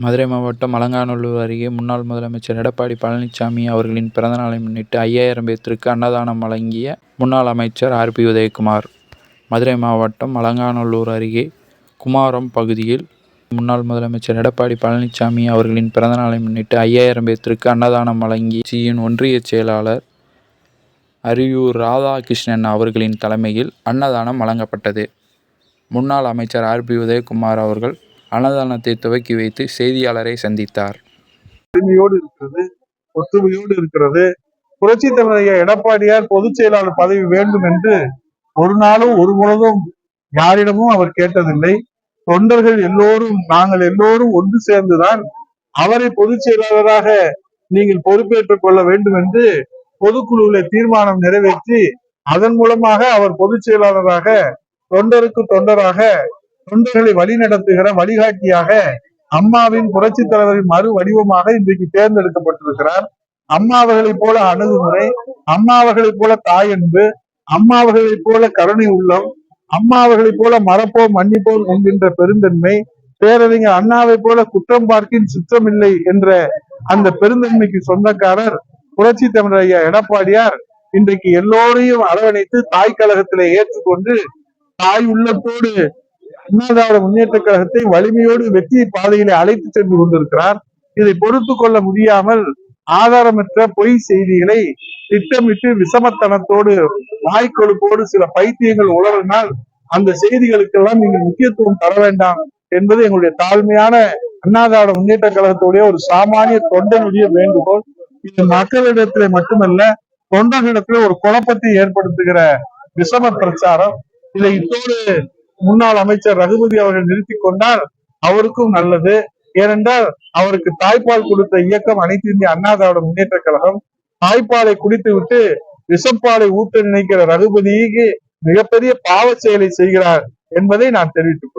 மதுரை மாவட்டம் அலங்காநல்லூர் அருகே முன்னாள் முதலமைச்சர் எடப்பாடி பழனிசாமி அவர்களின் பிறந்தநாளை முன்னிட்டு ஐயாயிரம் பேர்த்திற்கு அன்னதானம் வழங்கிய முன்னாள் அமைச்சர் ஆர். பி. உதயகுமார். மதுரை மாவட்டம் அலங்காநல்லூர் அருகே குமாரம் பகுதியில் முன்னாள் முதலமைச்சர் எடப்பாடி பழனிசாமி அவர்களின் பிறந்தநாளை முன்னிட்டு ஐயாயிரம் பேத்திற்கு அன்னதானம் வழங்கி சியின் ஒன்றிய செயலாளர் அரியூர் ராதாகிருஷ்ணன் அவர்களின் தலைமையில் அன்னதானம் வழங்கப்பட்டது. முன்னாள் அமைச்சர் ஆர். பி. உதயகுமார் அவர்கள் அன்னதானத்தை துவக்கி வைத்து செய்தியாளரை சந்தித்தார். ஒற்றுமையோடு இருக்கிறது ஒற்றுமையோடு இருக்கிறது புரட்சி தலைவர் எடப்பாடியார் பொதுச் செயலாளர் பதவி வேண்டும் என்று ஒரு நாளும் ஒரு பொழுதும் யாரிடமும் அவர் கேட்டதில்லை தொண்டர்கள் எல்லோரும் நாங்கள் எல்லோரும் ஒன்று சேர்ந்துதான் அவரை பொதுச் செயலாளராக நீங்கள் பொறுப்பேற்றுக் கொள்ள வேண்டும் என்று பொதுக்குழுவில தீர்மானம் நிறைவேற்றி அதன் மூலமாக அவர் பொதுச் செயலாளராக தொண்டருக்கு தொண்டராக தொண்டர்களை வழிநடத்துகிற வழிகாட்டியாக அம்மாவின் புரட்சி தலைவரின் மறு வடிவமாக இன்றைக்கு தேர்ந்தெடுக்கப்பட்டிருக்கிறார். அம்மாவர்களைப் போல அணுகுமுறை அம்மாவர்களைப் போல தாயன்பு அம்மாவர்களைப் போல கருணை உள்ளம் அம்மாவர்களைப் போல மறப்போம் மன்னிப்போம் என்கின்ற பெருந்தன்மை பேரறிஞர் அண்ணாவை போல குற்றம் பார்க்கின் சுற்றமில்லை என்ற அந்த பெருந்தன்மைக்கு சொந்தக்காரர் புரட்சி தமிழர் ஐயா எடப்பாடியார் இன்றைக்கு எல்லோரையும் அரவணைத்து தாய் கழகத்திலே ஏற்றுக்கொண்டு தாய் உள்ளத்தோடு அண்ணாதார முன்னேற்ற கழகத்தை வலிமையோடு வெற்றி பாதையிலே அழைத்து சென்று கொண்டிருக்கிறார். இதை பொறுத்து கொள்ள முடியாமல் ஆதாரமற்ற பொய் செய்திகளை திட்டமிட்டு விஷமத்தனத்தோடு வாய்க்கொழுப்போடு சில பைத்தியங்கள் உளறினால் அந்த செய்திகளுக்கெல்லாம் நீங்கள் முக்கியத்துவம் தர வேண்டாம் என்பது எங்களுடைய தாழ்மையான அண்ணாதார முன்னேற்ற கழகத்துடைய ஒரு சாமானிய தொண்டனுடைய வேண்டுகோள். இது மக்களிடத்திலே மட்டுமல்ல தொண்டர்களிடத்திலே ஒரு குழப்பத்தை ஏற்படுத்துகிற விஷம பிரச்சாரம். இதை இத்தோடு முன்னாள் அமைச்சர் ரகுபதி அவர்கள் நிறுத்தி கொண்டால் அவருக்கும் நல்லது. ஏனென்றால் அவருக்கு தாய்ப்பால் கொடுத்த இயக்கம் அனைத்து இந்திய அண்ணா திராவிட முன்னேற்ற கழகம் தாய்ப்பாலை குடித்து விட்டு விஷப்பாலை ஊட்ட நினைக்கிற ரகுபதிக்கு மிகப்பெரிய பாவ செயலை செய்கிறார் என்பதை நான் தெரிவித்துக்